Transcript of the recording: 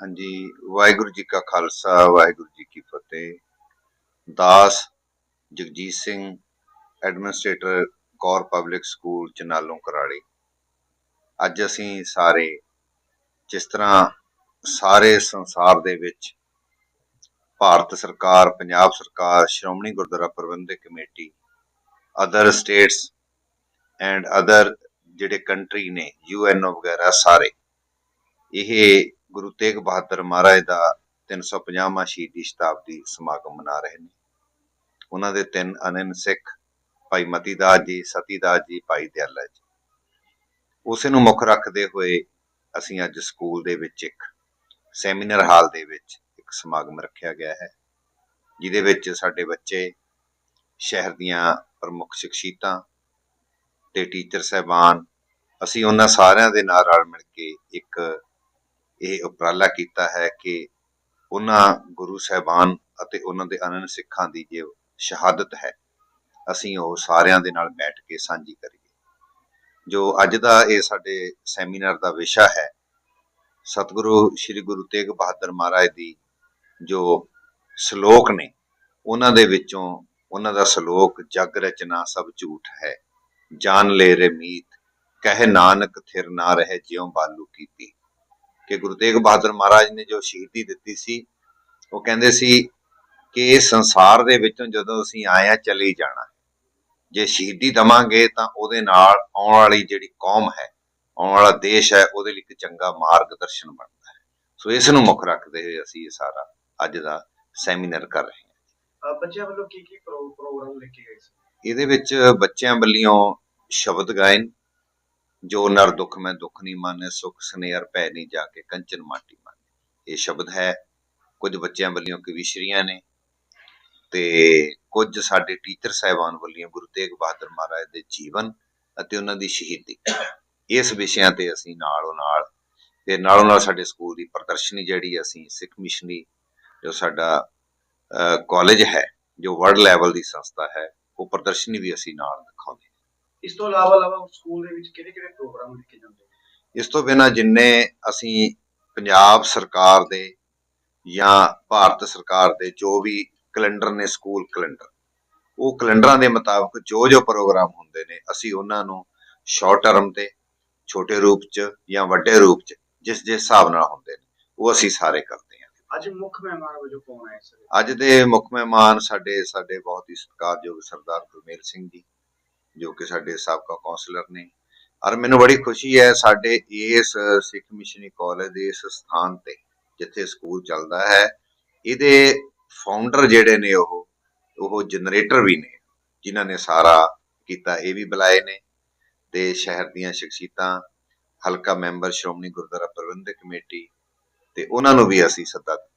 ਹਾਂਜੀ, ਵਾਹਿਗੁਰੂ ਜੀ ਕਾ ਖਾਲਸਾ, ਵਾਹਿਗੁਰੂ ਜੀ ਕੀ ਫਤਿਹ। ਦਾਸ Jagjit Singh, administrator Kaur public school, Chanalon Kurali. ਅੱਜ ਅਸੀਂ ਸਾਰੇ, ਜਿਸ ਤਰ੍ਹਾਂ ਸਾਰੇ ਸੰਸਾਰ ਦੇ ਵਿੱਚ ਭਾਰਤ ਸਰਕਾਰ, ਪੰਜਾਬ ਸਰਕਾਰ, Shiromani Gurdwara Prabandhak committee other states and other ਜਿਹੜੇ ਕੰਟਰੀ ਨੇ ਯੂਐਨਓ ਵਗੈਰਾ ਸਾਰੇ, ਇਹ ਗੁਰੂ ਤੇਗ ਬਹਾਦਰ ਮਹਾਰਾਜ ਦਾ 350ਵਾਂ ਸ਼ਹੀਦੀ ਸ਼ਤਾਬਦੀ ਸਮਾਗਮ ਮਨਾ ਰਹੇ ਨੇ। ਉਹਨਾਂ ਦੇ ਤਿੰਨ ਅਨੰਨ ਸਿੱਖ, ਭਾਈ ਮਤੀ ਦਾਸ ਜੀ ਸਤੀ ਦਾਸ ਜੀ, ਭਾਈ ਦਿਆਲਾ ਜੀ। ਉਸੇ ਨੂੰ ਮੁੱਖ ਰੱਖਦੇ ਹੋਏ ਅਸੀਂ ਅੱਜ ਸਕੂਲ ਦੇ ਵਿੱਚ ਇੱਕ ਸੈਮੀਨਾਰ ਹਾਲ ਦੇ ਵਿੱਚ ਇੱਕ ਸਮਾਗਮ ਰੱਖਿਆ ਗਿਆ ਹੈ, ਜਿਹਦੇ ਵਿੱਚ ਸਾਡੇ ਬੱਚੇ ਸ਼ਹਿਰ ਦੀਆਂ ਪ੍ਰਮੁੱਖ ਸ਼ਖਸੀਅਤਾਂ ਤੇ ਟੀਚਰ ਸਹਿਬਾਨ, ਅਸੀਂ ਉਹਨਾਂ ਸਾਰਿਆਂ ਦੇ ਨਾਲ ਰਲ ਮਿਲ ਕੇ ਇੱਕ ਇਹ ਉਪਰਾਲਾ ਕੀਤਾ ਹੈ ਕਿ ਉਹਨਾਂ ਗੁਰੂ ਸਾਹਿਬਾਨ ਅਤੇ ਉਹਨਾਂ ਦੇ ਅਨਨ ਸਿੱਖਾਂ ਦੀ ਜੋ ਸ਼ਹਾਦਤ ਹੈ, ਅਸੀਂ ਉਹ ਸਾਰਿਆਂ ਦੇ ਨਾਲ ਬੈਠ ਕੇ ਸਾਂਝੀ ਕਰੀਏ। ਜੋ ਅੱਜ ਦਾ ਇਹ ਸਾਡੇ ਸੈਮੀਨਾਰ ਦਾ ਵਿਸ਼ਾ ਹੈ, ਸਤਿਗੁਰੂ ਸ੍ਰੀ ਗੁਰੂ ਤੇਗ ਬਹਾਦਰ ਮਹਾਰਾਜ ਦੀ ਜੋ ਸ਼ਲੋਕ ਨੇ, ਉਹਨਾਂ ਦੇ ਵਿੱਚੋਂ ਉਹਨਾਂ ਦਾ ਸ਼ਲੋਕ ਜਗ ਰਚਨਾ ਸਭ ਝੂਠ ਹੈ, ਜਾਨ ਲੈ ਰੇ ਮੀਤ, ਕਹਿ ਨਾਨਕ ਥਿਰ ਨਾ ਰਹੇ ਜਿਉ ਬਾਲੂ ਕੀਤੀ ਕਿ ਗੁਰੂ ਤੇਗ ਬਹਾਦਰ ਮਹਾਰਾਜ ਨੇ ਜੋ ਸ਼ਹੀਦੀ ਦਿੱਤੀ ਸੀ ਉਹ ਕਹਿੰਦੇ ਸੀ ਕਿ ਇਸ ਸੰਸਾਰ ਦੇ ਵਿੱਚੋਂ ਜਦੋਂ ਅਸੀਂ ਆਏ ਆ ਚਲੇ ਜਾਣਾ। ਜੇ ਸ਼ਹੀਦੀ ਦਵਾਂਗੇ ਤਾਂ ਉਹਦੇ ਨਾਲ ਆਉਣ ਵਾਲੀ ਜਿਹੜੀ ਕੌਮ ਹੈ ਆਉਣ ਵਾਲਾ ਦੇਸ਼ ਹੈ ਉਹਦੇ ਲਈ ਇੱਕ ਚੰਗਾ ਮਾਰਗਦਰਸ਼ਨ ਬਣਦਾ ਹੈ। ਸੋ ਇਸ ਨੂੰ ਮੁੱਖ ਰੱਖਦੇ ਹੋਏ ਅਸੀਂ ਇਹ ਸਾਰਾ ਅੱਜ ਦਾ ਸੈਮੀਨਾਰ ਕਰ ਰਹੇ ਹਾਂ। ਬੱਚਿਆਂ ਵੱਲੋਂ ਕੀ ਕੀ ਪ੍ਰੋ- ਪ੍ਰੋਗਰਾਮ ਲਿਖੇ ਗਏ ਸੀ? ਇਹਦੇ ਵਿੱਚ ਬੱਚਿਆਂ ਵੱਲੋਂ ਸ਼ਬਦ ਗਾਇਨ ਜੋ ਨਰ ਦੁੱਖ ਮੈਂ ਦੁੱਖ ਨਹੀਂ ਮਾਨੇ, ਸੁਖ ਸਨੇਹਰ ਪੈ ਨਹੀਂ ਜਾ ਕੇ, ਕੰਚਨ ਮਾਟੀ ਮਾਨੇ। ਇਹ ਸ਼ਬਦ ਹੈ, ਕੁਝ ਬੱਚਿਆਂ ਵੱਲੋਂ ਕਵਿਸ਼ਰੀਆਂ ਨੇ ਤੇ ਕੁਝ ਸਾਡੇ ਟੀਚਰ ਸਾਹਿਬਾਨ ਵੱਲੋਂ ਗੁਰੂ ਤੇਗ ਬਹਾਦਰ ਮਹਾਰਾਜ ਦੇ ਜੀਵਨ ਅਤੇ ਉਹਨਾਂ ਦੀ ਸ਼ਹੀਦੀ। ਇਸ ਵਿਸ਼ਿਆਂ ਤੇ ਅਸੀਂ ਨਾਲੋਂ ਨਾਲ ਤੇ ਨਾਲੋਂ ਨਾਲ ਸਾਡੇ ਸਕੂਲ ਦੀ ਪ੍ਰਦਰਸ਼ਨੀ ਜਿਹੜੀ ਅਸੀਂ, ਸਿੱਖ ਮਿਸ਼ਨਰੀ ਜੋ ਸਾਡਾ ਕਾਲਜ ਹੈ, ਜੋ ਵਰਲਡ ਲੈਵਲ ਦੀ ਸੰਸਥਾ ਹੈ, ਉਹ ਪ੍ਰਦਰਸ਼ਨੀ ਵੀ ਅਸੀਂ ਨਾਲ ਇਸ ਤੋਂ ਇਲਾਵਾ ਇਲਾਵਾ ਸਕੂਲ ਦੇ ਵਿੱਚ ਕਿਹੜੇ ਕਿਹੜੇ ਪ੍ਰੋਗਰਾਮ ਲਿਖੇ ਜਾਂਦੇ ਇਸ ਤੋਂ ਬਿਨਾਂ ਜਿੰਨੇ ਅਸੀਂ ਪੰਜਾਬ ਸਰਕਾਰ ਦੇ ਜਾਂ ਭਾਰਤ ਸਰਕਾਰ ਦੇ ਜੋ ਵੀ ਕੈਲੰਡਰ ਨੇ ਸਕੂਲ ਕੈਲੰਡਰ ਉਹ ਕੈਲੰਡਰਾਂ ਦੇ ਮੁਤਾਬਕ ਜੋ ਜੋ ਪ੍ਰੋਗਰਾਮ ਹੁੰਦੇ ਨੇ ਅਸੀਂ ਉਹਨਾਂ ਨੂੰ ਸ਼ਾਰਟ ਟਰਮ ਤੇ ਛੋਟੇ ਰੂਪ ਚ ਜਾਂ ਵੱਡੇ ਰੂਪ ਚ ਜਿਸ ਜਿਸ ਹਿਸਾਬ ਨਾਲ ਹੁੰਦੇ ਨੇ ਉਹ ਅਸੀਂ ਸਾਰੇ ਕਰਦੇ ਹਾਂ। ਅੱਜ ਮੁੱਖ ਮਹਿਮਾਨ ਵਜੋਂ ਕੌਣ ਆਏ ਸਰ ਅੱਜ ਦੇ ਮੁੱਖ ਮਹਿਮਾਨ ਸਾਡੇ ਸਾਡੇ ਬਹੁਤ ਹੀ ਸਤਿਕਾਰਯੋਗ ਸਰਦਾਰ ਗੁਰਮੇਲ ਸਿੰਘ ਜੀ। ਜੋ ਕਿ ਸਾਡੇ ਸਾਬਕਾ ਕਾਉਂਸਲਰ ਨੇ। ਔਰ ਮੈਨੂੰ ਬੜੀ ਖੁਸ਼ੀ ਹੈ, ਸਾਡੇ ਇਸ ਸਿੱਖ ਮਿਸ਼ਨਰੀ ਕਾਲਜ ਦੇ ਇਸ ਸਥਾਨ ਤੇ, ਜਿੱਥੇ ਸਕੂਲ ਚੱਲਦਾ ਹੈ, ਇਹਦੇ ਫਾਊਂਡਰ ਜਿਹੜੇ ਨੇ ਉਹ ਉਹ ਜਨਰੇਟਰ ਵੀ ਨੇ, ਜਿਨ੍ਹਾਂ ਨੇ ਸਾਰਾ ਕੀਤਾ, ਇਹ ਵੀ ਬੁਲਾਏ ਨੇ। ਤੇ ਸ਼ਹਿਰ ਦੀਆਂ ਸ਼ਖਸੀਅਤਾਂ, ਹਲਕਾ ਮੈਂਬਰ ਸ਼੍ਰੋਮਣੀ ਗੁਰਦੁਆਰਾ ਪ੍ਰਬੰਧਕ ਕਮੇਟੀ, ਤੇ ਉਹਨਾਂ ਨੂੰ ਵੀ ਅਸੀਂ ਸੱਦਾ